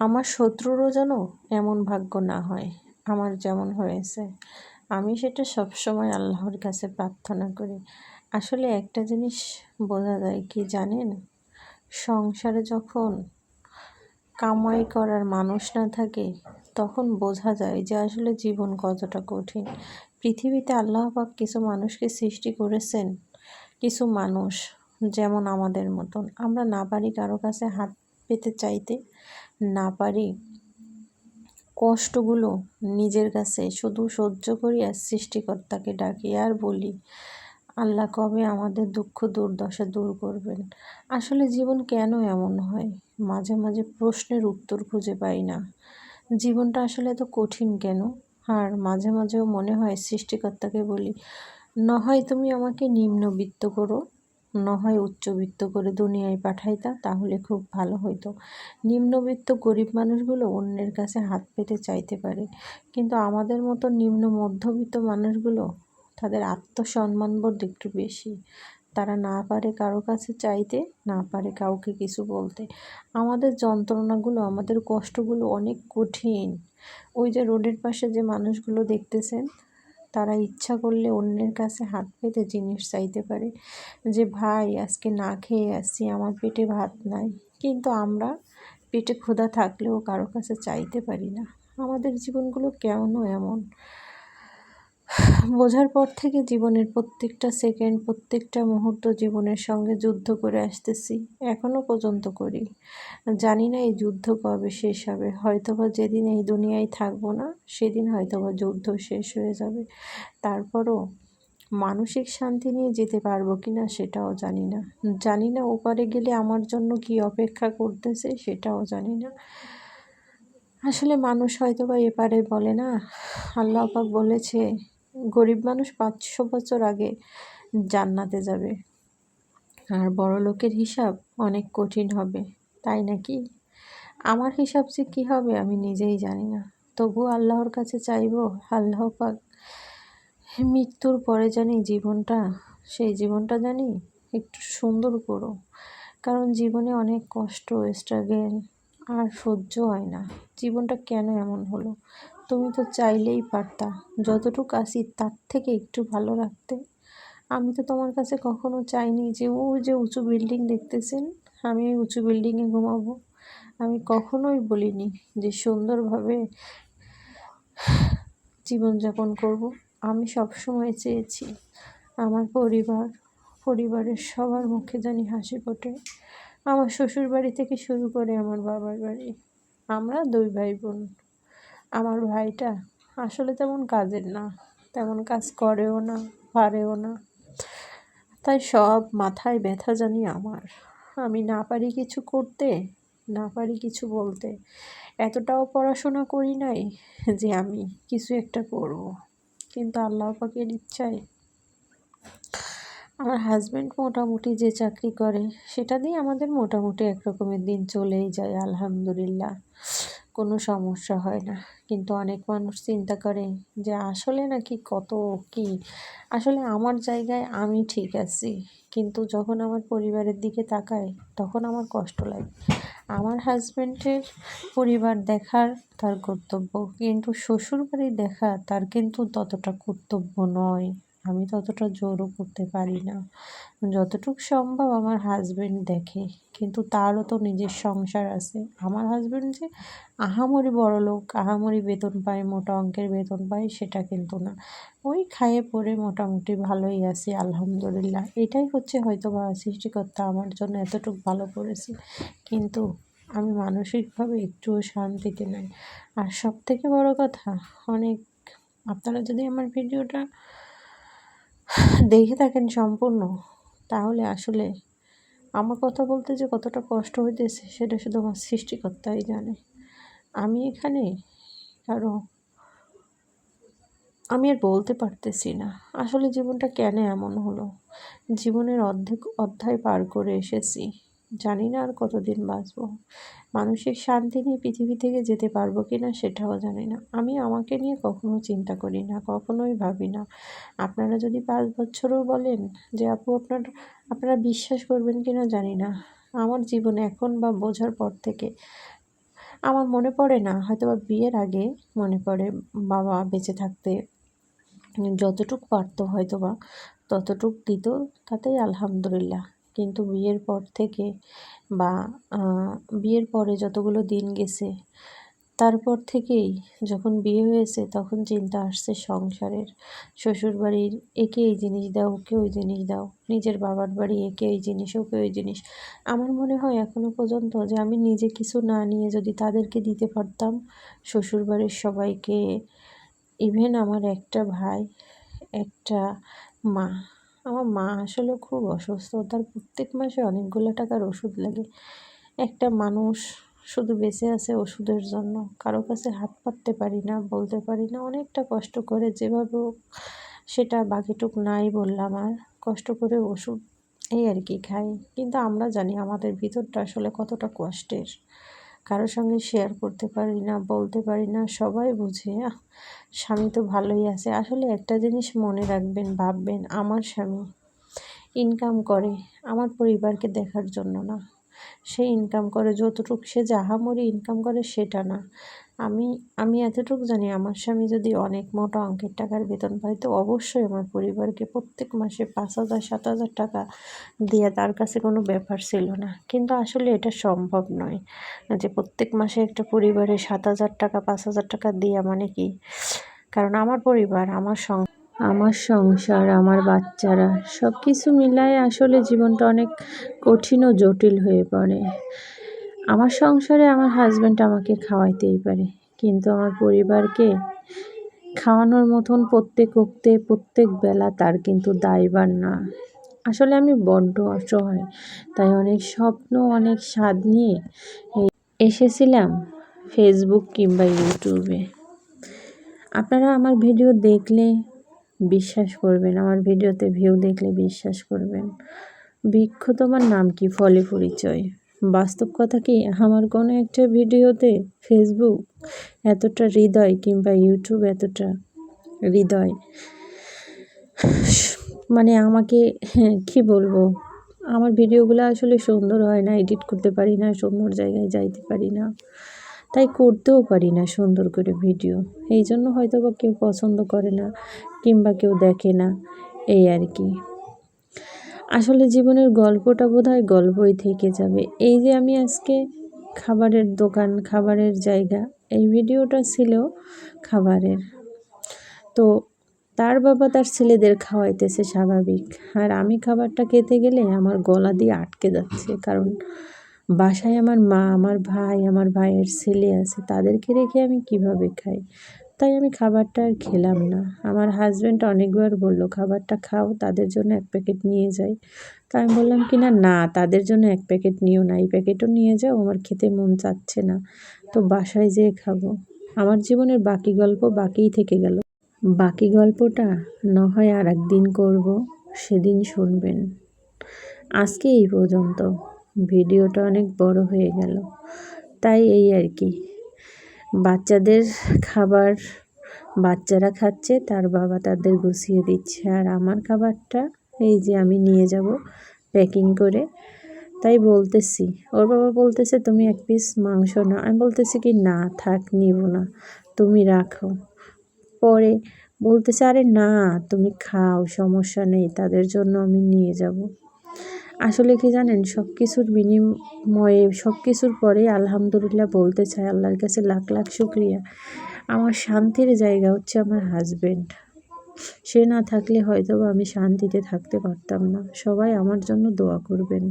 আমার শত্রুরও যেন এমন ভাগ্য না হয়, আমার যেমন হয়েছে। আমি সেটা সবসময় আল্লাহর কাছে প্রার্থনা করি। আসলে একটা জিনিস বোঝা যায় কি জানেন? সংসারে যখন কামাই করার মানুষ না থাকে, তখন বোঝা যায় যে আসলে জীবন কতটা কঠিন। পৃথিবীতে আল্লাহ পাক কিছু মানুষকে সৃষ্টি করেছেন, কিছু মানুষ যেমন আমাদের মতন। আমরা না পারি কারও কাছে হাত পেতে চাইতে না পারি। কষ্টগুলো নিজের কাছে শুধু সহ্য করিয়া সৃষ্টিকর্তাকে ডাকি আর বলি, আল্লাহ কবে আমাদের দুঃখ, দুর্দশা দূর করবেন? আসলে জীবন কেন এমন হয়? মাঝে মাঝে প্রশ্নের উত্তর খুঁজে পাই না। জীবনটা আসলে এত কঠিন কেন? আর মাঝে মাঝেও মনে হয় সৃষ্টিকর্তাকে বলি না হয় তুমি আমাকে নিম্নবিত্ত করো। নয় উচ্চবিত্ত করে দুনিয়ায় পাঠাইতা, তাহলে খুব ভালো হইতো। নিম্নবিত্ত গরিব মানুষগুলো অন্যের কাছে হাত পেতে চাইতে পারে, কিন্তু আমাদের মতো নিম্ন মধ্যবিত্ত মানুষগুলো তাদের আত্মসম্মানবোধ একটু বেশি। তারা না পারে কারও কাছে চাইতে, না পারে কাউকে কিছু বলতে। আমাদের যন্ত্রণাগুলো, আমাদের কষ্টগুলো অনেক কঠিন। ওই যে রোডের পাশে যে মানুষগুলো দেখতেছেন তারা ইচ্ছা করলে অন্যের কাছে হাত পেতে জিনিস চাইতে পারে যে, ভাই, আজকে না খেয়ে আসছি, আমার পেটে ভাত নাই। কিন্তু আমরা পেটে ক্ষুধা থাকলেও কারও কাছে চাইতে পারি না। আমাদের জীবনগুলো কেন এমন? বোঝার পর থেকে জীবনের প্রত্যেকটা সেকেন্ড, প্রত্যেকটা মুহূর্ত জীবনের সঙ্গে যুদ্ধ করে আসতেছি এখনও পর্যন্ত করি। জানি না এই যুদ্ধ কবে শেষ হবে। হয়তোবা যেদিন এই দুনিয়ায় থাকব না, সেদিন হয়তোবা যুদ্ধ শেষ হয়ে যাবে। তারপরও মানসিক শান্তি নিয়ে যেতে পারব কি না সেটাও জানি না। জানি না ওপারে গেলে আমার জন্য কি অপেক্ষা করতেছে সেটাও জানি না। আসলে মানুষ হয়তো বা এপারে বলে না, আল্লাহ পাক বলেছে গরিব মানুষ পাঁচশো বছর আগে জান্নাতে যাবে। আর বড় লোকের হিসাব অনেক কঠিন হবে, তাই নাকি? আমার হিসাব যে কী হবে আমি নিজেই জানি না। তবু আল্লাহর কাছে চাইব, আল্লাহ পাক মৃত্যুর পরে জানি জীবনটা, সেই জীবনটা জানি একটু সুন্দর করো কারণ জীবনে অনেক কষ্ট স্ট্রাগেল আর সহ্য হয় না। জীবনটা কেন এমন হলো? তুমি তো চাইলেই পারতা। যতটুকু আসি, তার থেকে একটু ভালো রাখতে। আমি তো তোমার কাছে কখনো চাইনি যে, ও যে উঁচু বিল্ডিং দেখতেছেন, আমি ওই উঁচু বিল্ডিংয়ে ঘুমাবো। আমি কখনোই বলিনি যে সুন্দরভাবে জীবনযাপন করব। আমি সবসময় চেয়েছি আমার পরিবার, পরিবারের সবার মুখে জানি হাসি ফোটে। আমার শ্বশুর বাড়ি থেকে শুরু করে আমার বাবার বাড়ি। আমরা দুই ভাই বোন। আমার ভাইটা আসলে তেমন কাজের না, তেমন কাজ করেও না, পারেও না। তাই সব মাথায় ব্যথা জানি আমার। আমি না পারি কিছু করতে, না পারি কিছু বলতে। এতটাও পড়াশোনা করি নাই যে আমি কিছু একটা করব। কিন্তু আল্লাহ পাকের ইচ্ছায় আমার হাজব্যান্ড মোটামুটি যে চাকরি করে, সেটা দিয়ে আমাদের মোটামুটি একরকমের দিন চলেই যায়, আলহামদুলিল্লাহ। কোনো সমস্যা হয় না। কিন্তু অনেক মানুষ চিন্তা করে যে, আসলে নাকি কত কি? আসলে আমার জায়গায় আমি ঠিক আছি। কিন্তু যখন আমার পরিবারের দিকে তাকাই, তখন আমার কষ্ট লাগে। আমার হাজব্যান্ডের পরিবার দেখার তার কর্তব্য, কিন্তু শ্বশুরবাড়ি দেখা তার কিন্তু ততটা কর্তব্য নয়। আমি ততটা জোরও করতে পারি না। যতটুকু সম্ভব আমার হাজব্যান্ড দেখে, কিন্তু তারও তো নিজের সংসার আছে। আমার হাজব্যান্ড যে আহামরি বড় লোক, আহামরি বেতন পায়, মোটা অঙ্কের বেতন পায়, সেটা কিন্তু না। ওই খায়ে পরে মোটামুটি ভালোই আছি, আলহামদুলিল্লাহ। এটাই হচ্ছে হয়তো বা সৃষ্টিকর্তা আমার জন্য এতটুকু ভালো করেছে। কিন্তু আমি মানসিকভাবে একটুও শান্তিতে নাই। আর সব থেকে বড় কথা, অনেক, আপনারা যদি আমার ভিডিওটা দেখে থাকেন সম্পূর্ণ। তাহলে আসলে আমার কথা বলতে যে কতটা কষ্ট হইতেছে, সেটা শুধু আমার সৃষ্টিকর্তাই জানে। আমি এখানে কারও, আমি আর বলতে পারতেছি না। আসলে জীবনটা কেন এমন হলো? জীবনের অর্ধেক অধ্যায় পার করে এসেছি। জানি না আর কতদিন বাঁচবো। মানসিক শান্তি নিয়ে পৃথিবী থেকে যেতে পারব কি না সেটাও জানি না। আমি আমাকে নিয়ে কখনো চিন্তা করি না, কখনোই ভাবি না। আপনারা যদি পাঁচ বছরও বলেন যে, আপু, আপনার, আপনারা বিশ্বাস করবেন কি না জানি না। আমার জীবনে এখন বা বোঝার পর থেকে আমার মনে পড়ে না। হয়তো বা বিয়ের আগে মনে পড়ে বাবা বেঁচে থাকতে যতটুক পারতো হয়তো বা ততটুক দিত, তাতেই আলহামদুলিল্লাহ। কিন্তু বিয়ের পর থেকে বা বিয়ের পরে যতগুলো দিন গেছে, তারপর থেকেই যখন বিয়ে হয়েছে তখন চিন্তা আসছে সংসারের। শ্বশুরবাড়ির একে এই জিনিস দাও, ওকে ওই জিনিস দাও, নিজের বাবার বাড়ি একে এই জিনিস, ওকে ওই জিনিস। আমার মনে হয় এখনও পর্যন্ত যে আমি নিজে কিছু না নিয়ে যদি তাদেরকে দিতে পারতাম, শ্বশুরবাড়ির সবাইকে, ইভেন আমার একটা ভাই, একটা মা আমার মা আসলে খুব অসুস্থ। তার প্রত্যেক মাসে অনেকগুলো টাকার ওষুধ লাগে। একটা মানুষ শুধু বেঁচে আছে ওষুধের জন্য। কারও কাছে হাত পাততে পারি না, বলতে পারি না। অনেকটা কষ্ট করে যেভাবে সেটা বাকিটুক নাই বললাম আর। কষ্ট করে ওষুধ এই আর কি খাই। কিন্তু আমরা জানি আমাদের ভিতরটা আসলে কতটা কষ্টের। কারোর সঙ্গে শেয়ার করতে পারি না, বলতে পারি না, সবাই বুঝে। স্বামী তো ভালোই আছে। আসলে একটা জিনিস মনে রাখবেন, ভাববেন, আমার স্বামী ইনকাম করে আমার পরিবারকে দেখার জন্য না। সে ইনকাম করে, যতটুক সে যাহা মরি ইনকাম করে, সেটা না। আমি আমি এতটুকু জানি আমার স্বামী যদি অনেক মোটা অঙ্কের টাকার বেতন পায়, তো অবশ্যই আমার পরিবারকে প্রত্যেক মাসে পাঁচ হাজার, সাত হাজার টাকা দেওয়া তার কাছে কোনো ব্যাপার ছিল না। কিন্তু আসলে এটা সম্ভব নয় যে প্রত্যেক মাসে একটা পরিবারে সাত হাজার টাকা, পাঁচ হাজার টাকা দেওয়া মানে কি? কারণ আমার পরিবার, আমার সং, আমার সংসার, আমার বাচ্চারা সব কিছু মিলায় আসলে জীবনটা অনেক কঠিন ও জটিল হয়ে পড়ে। আমার সংসারে আমার হাজব্যান্ড আমাকে খাওয়াইতেই পারে, কিন্তু আমার পরিবারকে খাওয়ানোর মতন প্রত্যেক উক্তে, প্রত্যেক বেলা তার কিন্তু দায়বার না। আসলে আমি বড্ড অসহায়, তাই অনেক স্বপ্ন, অনেক স্বাদ নিয়ে এসেছিলাম ফেসবুক কিংবা ইউটিউবে আপনারা আমার ভিডিও দেখলে বিশ্বাস করবেন, আমার ভিডিওতে ভিউ দেখলে বিশ্বাস করবেন। বৃক্ষ তোমার নাম কি? ফলে পরিচয়। বাস্তব কথা কি? আমার কোনো একটা ভিডিওতে ফেসবুক এতটা হৃদয় কিংবা ইউটিউব এতটা হৃদয়? মানে আমাকে কি বলব? আমার ভিডিওগুলো আসলে সুন্দর হয় না এডিট করতে পারি না, সুন্দর জায়গায় যাইতে পারি না। তাই করতেও পারি না সুন্দর করে ভিডিও। এই জন্য হয়তো বা কেউ পছন্দ করে না কিংবা কেউ দেখে না, এই আর কি। আসলে জীবনের গল্পটা বোধ হয় গল্পই থেকে যাবে। এই যে আমি আজকে খাবারের দোকান, খাবারের জায়গা, এই ভিডিওটা ছিল খাবারের। তো তার বাবা তার ছেলেদের খাওয়াইতেছে স্বাভাবিক। আর আমি খাবারটা খেতে গেলে আমার গলা দিয়ে আটকে যাচ্ছে। কারণ বাসায় আমার মা, আমার ভাই, আমার ভাইয়ের ছেলে আছে, তাদেরকে রেখে আমি কীভাবে খাই? তাই আমি খাবারটা আর খেলাম না। আমার হাজব্যান্ড অনেকবার বলল, খাবারটা খাও, তাদের জন্য এক প্যাকেট নিয়ে যাই। তা আমি বললাম কি, না না, তাদের জন্য এক প্যাকেট নিও না, এই প্যাকেটও নিয়ে যাও, আমার খেতে মন চাচ্ছে না, তো বাসায় যেয়ে খাব। আমার জীবনের বাকি গল্প বাকিই থেকে গেল। বাকি গল্পটা না হয় আর একদিন করব, সেদিন শুনবেন। আজকে এই পর্যন্ত। ভিডিওটা অনেক বড় হয়ে গেল। তাই এই আর কি। বাচ্চাদের খাবার বাচ্চারা খাচ্ছে, তার বাবা তাদের গুছিয়ে দিচ্ছে। আর আমার খাবারটা এই যে আমি নিয়ে যাব প্যাকিং করে। তাই বলতেছি, ওর বাবা বলতেছে, তুমি এক পিস মাংস না আমি বলতেছি কি, না, থাক, নিব না, তুমি রাখো। পরে বলতেছে, আরে না, তুমি খাও, সমস্যা নেই, তাদের জন্য আমি নিয়ে যাব। আসলে কি জানেন সব কিছুর বিনিময়ে সব কিছুর পরে আলহামদুলিল্লাহ বলতে চাই আল্লাহর কাছে লাখ লাখ শুক্রিয়া। আমার শান্তির জায়গা হচ্ছে আমার হাজব্যান্ড সে না থাকলে হয়তো আমি শান্তিতে থাকতে পারতাম না। সবাই আমার জন্য দোয়া করবেন।